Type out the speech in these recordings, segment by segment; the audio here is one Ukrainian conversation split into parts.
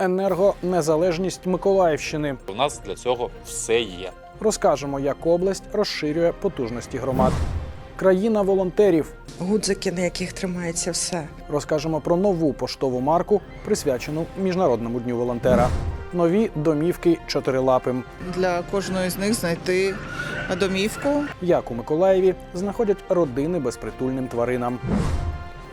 енергонезалежність Миколаївщини. У нас для цього все є. Розкажемо, як область розширює потужності громад. Країна волонтерів. гудзики, на яких тримається все. Розкажемо про нову поштову марку, присвячену Міжнародному дню волонтера. Нові домівки чотирилапим. для кожної з них знайти домівку. Як у Миколаєві знаходять родини безпритульним тваринам.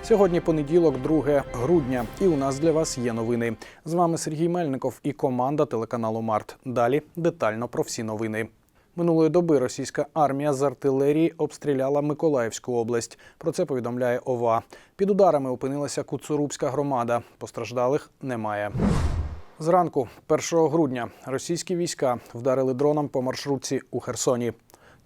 Сьогодні понеділок, 2 грудня, і у нас для вас є новини. З вами Сергій Мельников і команда телеканалу Март. Далі детально про всі новини. Минулої доби російська армія з артилерії обстріляла Миколаївську область. Про це повідомляє ОВА. Під ударами опинилася Куцурубська громада. Постраждалих немає. Зранку, 1 грудня, російські війська вдарили дроном по маршрутці у Херсоні.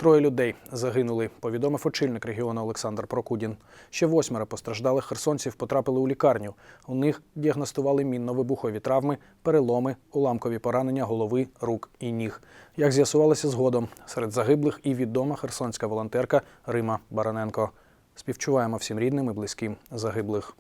Троє людей загинули, повідомив очільник регіону Олександр Прокудін. Ще восьмеро постраждалих херсонців потрапили у лікарню. У них діагностували мінно-вибухові травми, переломи, уламкові поранення голови, рук і ніг. Як з'ясувалося згодом, серед загиблих і відома херсонська волонтерка Рима Бараненко. Співчуваємо всім рідним і близьким загиблих.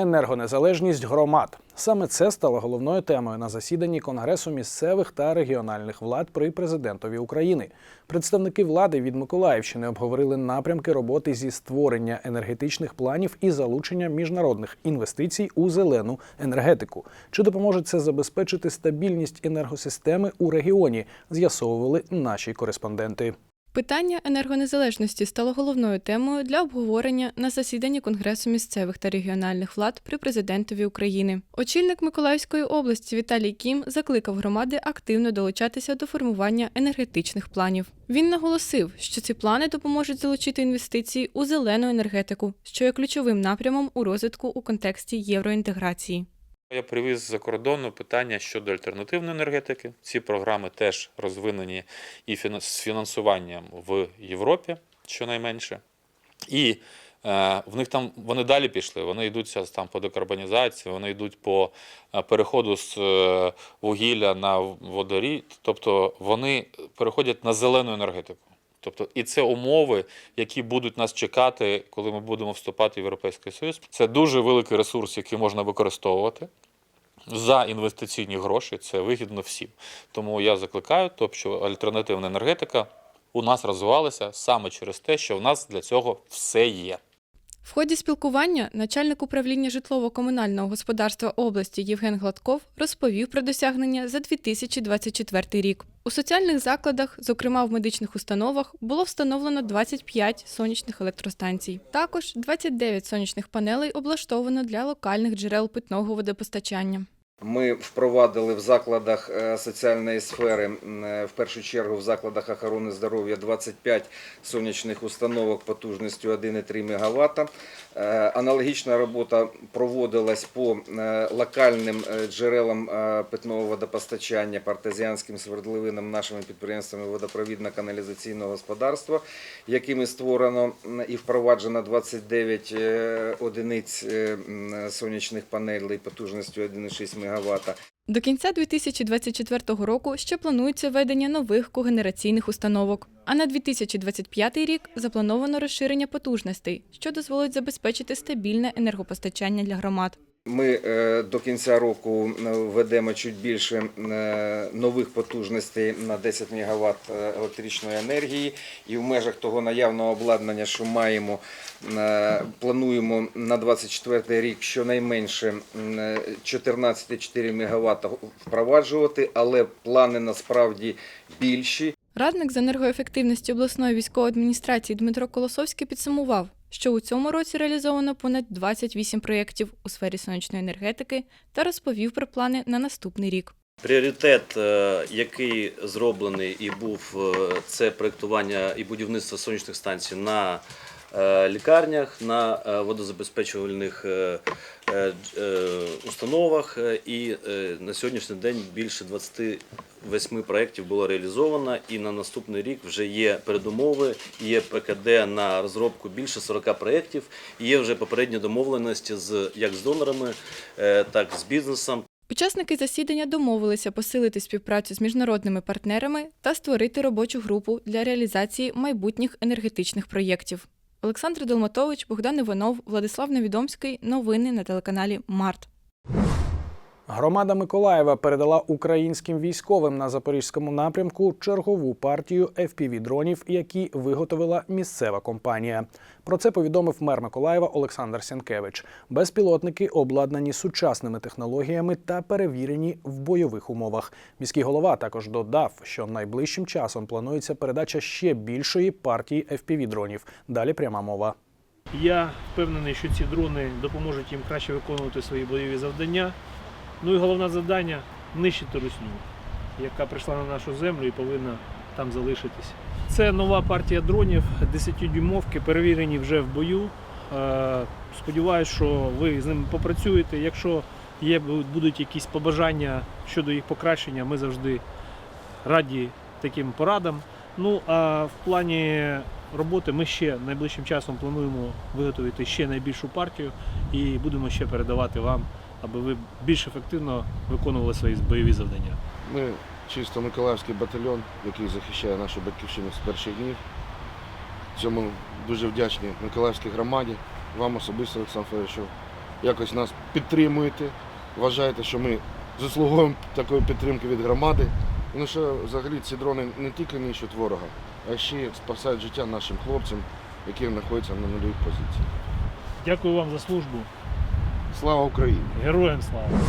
Енергонезалежність громад саме це стало головною темою на засіданні Конгресу місцевих та регіональних влад при президентові України. Представники влади від Миколаївщини обговорили напрямки роботи зі створення енергетичних планів і залучення міжнародних інвестицій у зелену енергетику. Чи допоможе це забезпечити стабільність енергосистеми у регіоні? З'ясовували наші кореспонденти. Питання енергонезалежності стало головною темою для обговорення на засіданні Конгресу місцевих та регіональних влад при президентові України. Очільник Миколаївської області Віталій Кім закликав громади активно долучатися до формування енергетичних планів. Він наголосив, що ці плани допоможуть залучити інвестиції у зелену енергетику, що є ключовим напрямом у розвитку у контексті євроінтеграції. Я привіз за кордону питання щодо альтернативної енергетики. Ці програми теж розвинені і з фінансуванням в Європі, щонайменше. І е, в них там вони далі пішли. Вони йдуть зараз там по декарбонізації, вони йдуть по е, переходу з е, вугілля на водорі. Тобто вони переходять на зелену енергетику. Тобто, і це умови, які будуть нас чекати, коли ми будемо вступати в Європейський Союз. Це дуже великий ресурс, який можна використовувати за інвестиційні гроші. Це вигідно всім. Тому я закликаю, тобто, що альтернативна енергетика у нас розвивалася саме через те, що в нас для цього все є. В ході спілкування начальник управління житлово-комунального господарства області Євген Гладков розповів про досягнення за 2024 рік. У соціальних закладах, зокрема в медичних установах, було встановлено 25 сонячних електростанцій. Також 29 сонячних панелей облаштовано для локальних джерел питного водопостачання. Ми впровадили в закладах е, соціальної сфери, е, в першу чергу в закладах охорони здоров'я 25 сонячних установок потужністю 1,3 МВт. Е, Аналогічна робота проводилась по локальним джерелам питного водопостачання, по артезіанським свердловинам нашими підприємствами водопровідно-каналізаційного господарства, якими створено і впроваджено 29 е, одиниць сонячних панелей потужністю 1,6 МВт. До кінця 2024 року ще планується введення нових когенераційних установок. А на 2025 рік заплановано розширення потужностей, що дозволить забезпечити стабільне енергопостачання для громад. Ми е, до кінця року е, введемо чуть більше е, нових потужностей на 10 МВт електричної енергії, і в межах того наявного обладнання, що маємо, плануємо на 24 рік щонайменше м, е, 14,4 МВт впроваджувати, але плани насправді більші. Радник з енергоефективності обласної військової адміністрації Дмитро Колосовський підсумував, що у цьому році реалізовано понад 28 проєктів у сфері сонячної енергетики та розповів про плани на наступний рік. Пріоритет, е, який зроблений і був, е, це проєктування і будівництво сонячних станцій на лікарнях, на е, водозабезпечувальних е, е, е, установах. Е, І е, на сьогоднішній день більше 28 проєктів було реалізовано, і на наступний рік вже є передумови, є ПКД на розробку більше 40 проєктів, є вже попередні домовленості з як з донорами, е, так і з бізнесом. Учасники засідання домовилися посилити співпрацю з міжнародними партнерами та створити робочу групу для реалізації майбутніх енергетичних проєктів. Олександр Долматович, Богдан Іванов, Владислав Невідомський. Новини на телеканалі Март. Громада Миколаєва передала українським військовим на запорізькому напрямку чергову партію FPV-дронів, які виготовила місцева компанія. Про це повідомив мер Миколаєва Олександр Сянкевич. Безпілотники обладнані сучасними технологіями та перевірені в бойових умовах. Міський голова також додав, що найближчим часом планується передача ще більшої партії FPV-дронів. Далі пряма мова. Я впевнений, що ці дрони допоможуть їм краще виконувати свої бойові завдання. Ну і головне завдання нищити русню, яка прийшла на нашу землю і повинна там залишитися. Це нова партія дронів 10-дюймовки, перевірені вже в бою. Е, Сподіваюсь, що ви з ними попрацюєте. Якщо є будуть якісь побажання щодо їх покращення, ми завжди раді таким порадам. Ну а в плані роботи ми ще найближчим часом плануємо виготовити ще найбільшу партію і будемо ще передавати вам, аби ви більш ефективно виконували свої бойові завдання. Ми чисто Миколаївський батальйон, який захищає нашу батьківщину з перших днів. Цьому дуже вдячні Миколаївській громаді, вам особисто, Олександр Федорович, що якось нас підтримуєте. Вважаєте, що ми заслуговуємо такої підтримки від громади. Ну що взагалі ці дрони не тільки нищать ворога, а ще й спасають життя нашим хлопцям, які знаходяться на нульових позиціях. Дякую вам за службу. Слава Україні! Героям слава!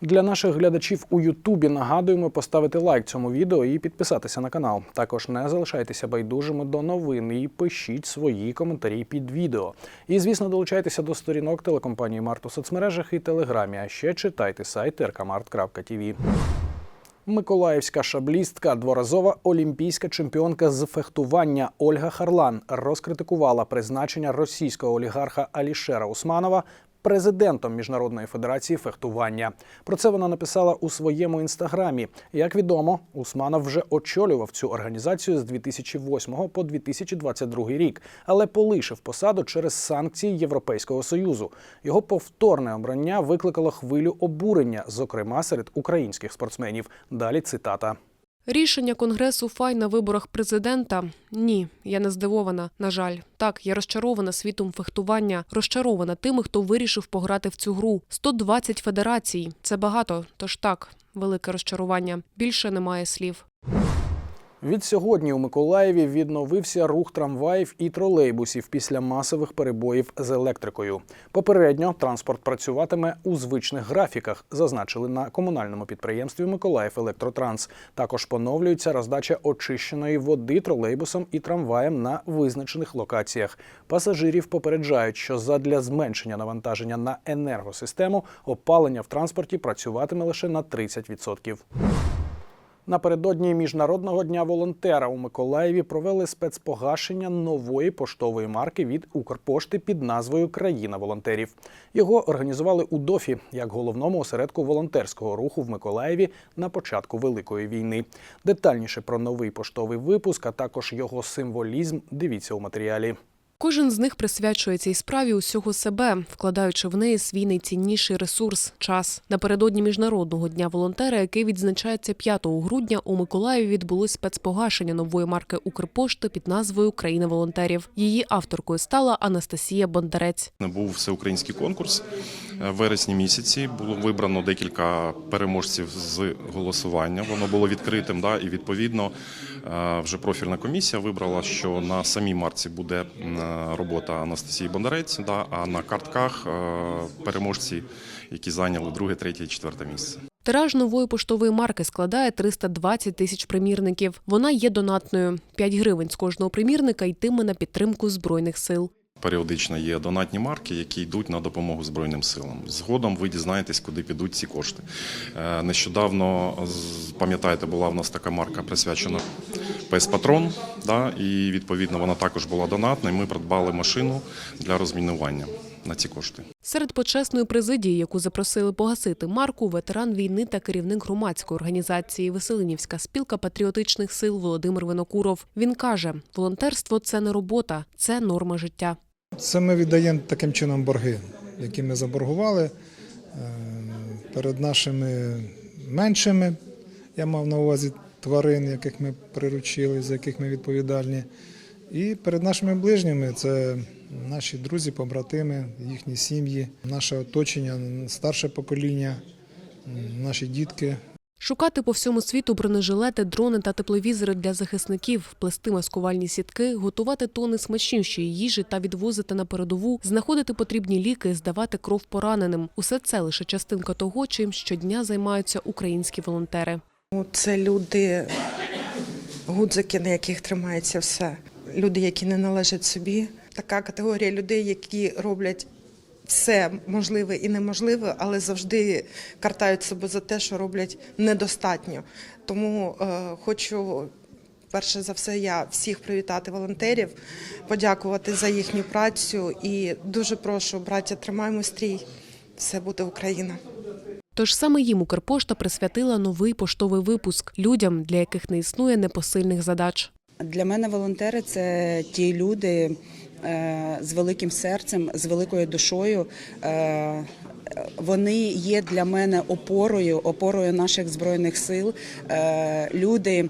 Для наших глядачів у Ютубі нагадуємо поставити лайк цьому відео і підписатися на канал. Також не залишайтеся байдужими до новин і пишіть свої коментарі під відео. І, звісно, долучайтеся до сторінок телекомпанії Март у соцмережах і Телеграмі. А ще читайте сайт rkmart.tv. Миколаївська шаблістка, дворазова олімпійська чемпіонка з фехтування Ольга Харлан розкритикувала призначення російського олігарха Алішера Усманова президентом Міжнародної федерації фехтування. Про це вона написала у своєму інстаграмі. Як відомо, Усманов вже очолював цю організацію з 2008 по 2022 рік, але полишив посаду через санкції Європейського союзу. Його повторне обрання викликало хвилю обурення, зокрема серед українських спортсменів. Далі цитата. Рішення конгресу Фай на виборах президента? Ні, я не здивована. На жаль, так я розчарована світом фехтування, розчарована тими, хто вирішив пограти в цю гру. 120 федерацій це багато. Тож так, велике розчарування. Більше немає слів. Від сьогодні у Миколаєві відновився рух трамваїв і тролейбусів після масових перебоїв з електрикою. Попередньо транспорт працюватиме у звичних графіках, зазначили на комунальному підприємстві Миколаїв Електротранс. Також поновлюється роздача очищеної води тролейбусам і трамваям на визначених локаціях. Пасажирів попереджають, що задля зменшення навантаження на енергосистему опалення в транспорті працюватиме лише на 30%. Напередодні міжнародного дня волонтера у Миколаєві провели спецпогашення нової поштової марки від Укрпошти під назвою Країна волонтерів. Його організували у ДОФі як головному осередку волонтерського руху в Миколаєві на початку Великої війни. Детальніше про новий поштовий випуск, а також його символізм. Дивіться у матеріалі. Кожен з них присвячує цій справі усього себе, вкладаючи в неї свій найцінніший ресурс час. Напередодні міжнародного дня волонтера, який відзначається 5 грудня, у Миколаєві відбулось спецпогашення нової марки Укрпошти під назвою Країна волонтерів. Її авторкою стала Анастасія Бондарець. Був всеукраїнський конкурс вересні місяці. Було вибрано декілька переможців з голосування. Воно було відкритим, да, і відповідно е, вже профільна комісія вибрала, що на самій марці буде е, робота Анастасії Бондарець, да, а на картках е, переможці, які зайняли друге, третє четверте місце. Тираж нової поштової марки складає 320 тисяч примірників. Вона є донатною. 5 гривень з кожного примірника йтиме на підтримку збройних сил. Періодично є донатні марки, які йдуть на допомогу Збройним силам. Згодом ви дізнаєтесь, куди підуть ці кошти. Е, Нещодавно, пам'ятаєте, була в нас така марка присвячена ПС Патрон, да, і відповідно вона також була донатна. І ми придбали машину для розмінування на ці кошти. Серед почесної президії, яку запросили погасити марку, ветеран війни та керівник громадської організації Веселинівська спілка патріотичних сил Володимир Винокуров. Він каже: волонтерство це не робота, це норма життя. Це ми віддаємо таким чином борги, які ми заборгували е, перед нашими меншими. Я мав на увазі тварин, яких ми приручили, за яких ми відповідальні. І перед нашими ближніми це наші друзі, побратими, їхні сім'ї, наше оточення, старше покоління, наші дітки Шукати по всьому світу бронежилети, дрони та тепловізори для захисників, плести маскувальні сітки, готувати тони смачнющої їжі та відвозити на передову, знаходити потрібні ліки, здавати кров пораненим. Усе це лише частинка того, чим щодня займаються українські волонтери. Ну, Це люди, гудзики, на яких тримається все. Люди, які не належать собі. Така категорія людей, які роблять все можливе і неможливе, але завжди картають себе за те, що роблять недостатньо. Тому е, хочу. Перше за все, я всіх привітати волонтерів, подякувати за їхню працю і дуже прошу, браття, тримаємо стрій. Все буде Україна. Тож саме їм Укрпошта присвятила новий поштовий випуск людям, для яких не існує непосильних задач. Для мене волонтери це ті люди з великим серцем, з великою душою. Е, Вони є для мене опорою, опорою наших збройних сил. Е, Люди,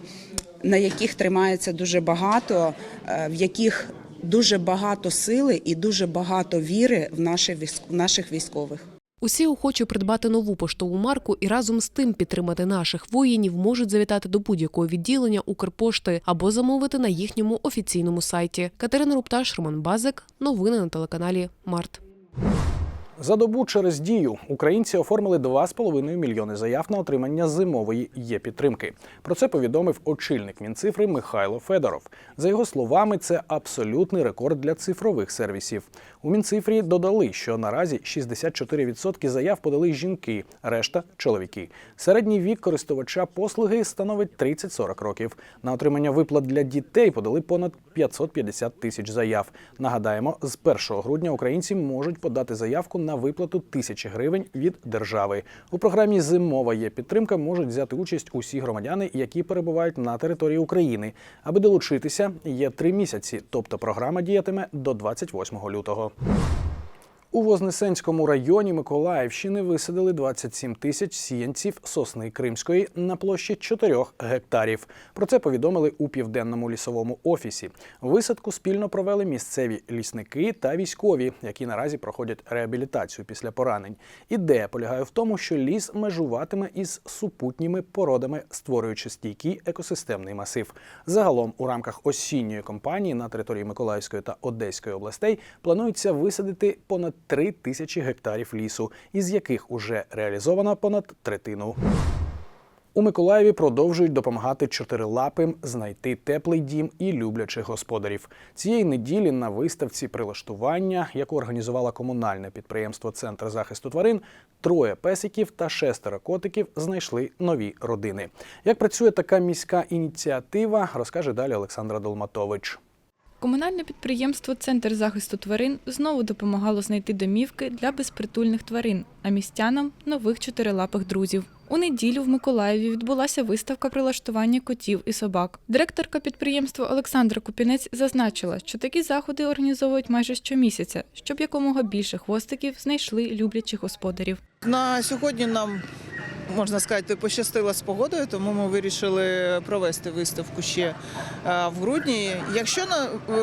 на яких тримається дуже багато, е, в яких дуже багато сили і дуже багато віри в наших військових. Усі охочі придбати нову поштову марку і разом з тим підтримати наших воїнів можуть завітати до будь-якого відділення Укрпошти або замовити на їхньому офіційному сайті. Катерина Рупташ, Роман Базик. Новини на телеканалі Март. За добу через дію українці оформили 2,5 мільйони заяв на отримання зимової є-підтримки. Про це повідомив очільник Мінцифри Михайло Федоров. За його словами, це абсолютний рекорд для цифрових сервісів. У Мінцифрі додали, що наразі 64% заяв подали жінки, решта чоловіки. Середній вік користувача послуги становить 30-40 років. На отримання виплат для дітей подали понад 550 тисяч заяв. Нагадаємо, з 1 грудня українці можуть подати заявку на виплату тисячі гривень від держави. У програмі Зимова є підтримка можуть взяти участь усі громадяни, які перебувають на території України. Аби долучитися, є три місяці, тобто програма діятиме до 28 лютого. У Вознесенському районі Миколаївщини висадили 27 тисяч сіянців сосни кримської на площі 4 гектарів. Про це повідомили у південному лісовому офісі. Висадку спільно провели місцеві лісники та військові, які наразі проходять реабілітацію після поранень. Ідея полягає в тому, що ліс межуватиме із супутніми породами, створюючи стійкий екосистемний масив. Загалом у рамках осінньої кампанії на території Миколаївської та Одеської областей планується висадити понад 3 тисячі гектарів лісу, із яких уже реалізовано понад третину. У Миколаєві продовжують допомагати чотирилапим знайти теплий дім і люблячих господарів. Цієї неділі на виставці прилаштування, яку організувало комунальне підприємство Центр захисту тварин, троє песиків та шестеро котиків знайшли нові родини. Як працює така міська ініціатива, розкаже далі Олександра Долматович. Комунальне підприємство Центр захисту тварин знову допомагало знайти домівки для безпритульних тварин, а містянам нових чотирилапих друзів. У неділю в Миколаєві відбулася виставка прилаштування котів і собак. Директорка підприємства Олександра Купінець зазначила, що такі заходи організовують майже щомісяця, щоб якомога більше хвостиків знайшли люблячих господарів. На сьогодні нам можна сказати, пощастило з погодою, тому ми вирішили провести виставку ще е, в грудні. Якщо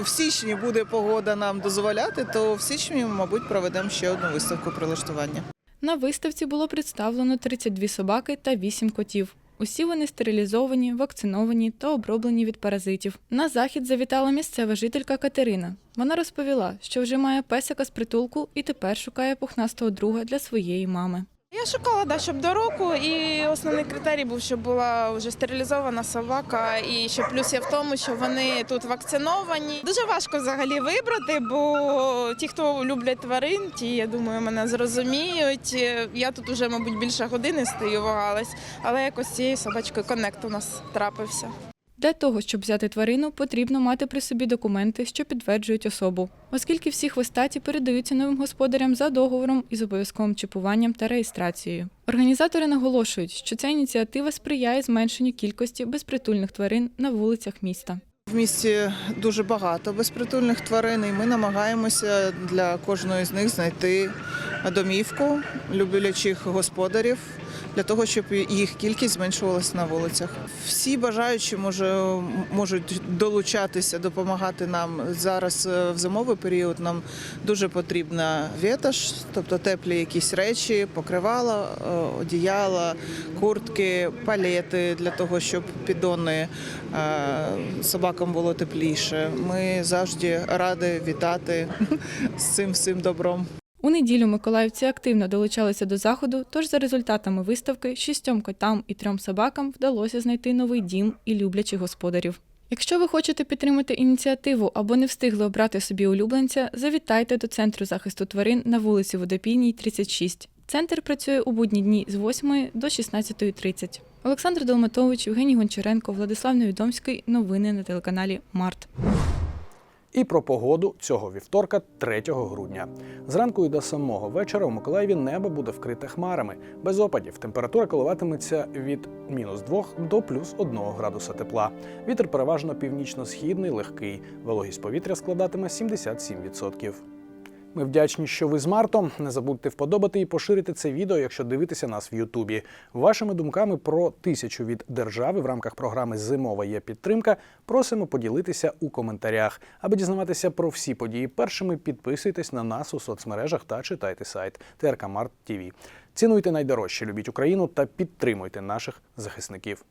в січні буде погода нам дозволяти, то в січні, мабуть, проведемо ще одну виставку прилаштування. На виставці було представлено 32 собаки та 8 котів. Усі вони стерилізовані, вакциновані та оброблені від паразитів. На захід завітала місцева жителька Катерина. Вона розповіла, що вже має песика з притулку і тепер шукає пухнастого друга для своєї мами. Я шукала, да, щоб до року, і основний критерій був, щоб була вже стерилізована собака. І що плюс є в тому, що вони тут вакциновані. Дуже важко взагалі вибрати, бо ті, хто люблять тварин, ті, я думаю, мене зрозуміють. Я тут уже, мабуть, більше години стою, вагалась, але якось цією собачкою коннект у нас трапився. Для того, щоб взяти тварину, потрібно мати при собі документи, що підтверджують особу, оскільки всі хвостаті передаються новим господарям за договором із обов'язковим чіпуванням та реєстрацією. Організатори наголошують, що ця ініціатива сприяє зменшенню кількості безпритульних тварин на вулицях міста. В місті дуже багато безпритульних тварин, і ми намагаємося для кожної з них знайти домівку люблячих господарів. Для того, щоб їх кількість зменшувалася на вулицях. Всі бажаючі може, можуть долучатися, допомагати нам зараз е, в зимовий період. Нам дуже потрібна ветаж, тобто теплі якісь речі, покривала, е, одіяла, куртки, палети для того, щоб піддони е, собакам було тепліше. Ми завжди раді вітати з цим всім добром. У неділю миколаївці активно долучалися до заходу, тож за результатами виставки шістьом котам і трьом собакам вдалося знайти новий дім і люблячих господарів. Якщо ви хочете підтримати ініціативу або не встигли обрати собі улюбленця, завітайте до центру захисту тварин на вулиці Водопійній, 36. Центр працює у будні дні з 8 до 16.30. Олександр Долматович, Євгеній Гончаренко, Владислав Невідомський. Новини на телеканалі Март. І про погоду цього вівторка, 3 грудня. Зранку і до самого вечора у Миколаєві небо буде вкрите хмарами. Без опадів температура коливатиметься від мінус 2 до плюс 1 градуса тепла. Вітер переважно північно-східний, легкий. Вологість повітря складатиме 77%. Ми вдячні, що ви з Мартом. Не забудьте вподобати і поширити це відео, якщо дивитеся нас в Ютубі. Вашими думками про тисячу від держави в рамках програми Зимова є підтримка. Просимо поділитися у коментарях. Аби дізнаватися про всі події першими, підписуйтесь на нас у соцмережах та читайте сайт ТРК Март ТВ. Цінуйте найдорожче, любіть Україну та підтримуйте наших захисників.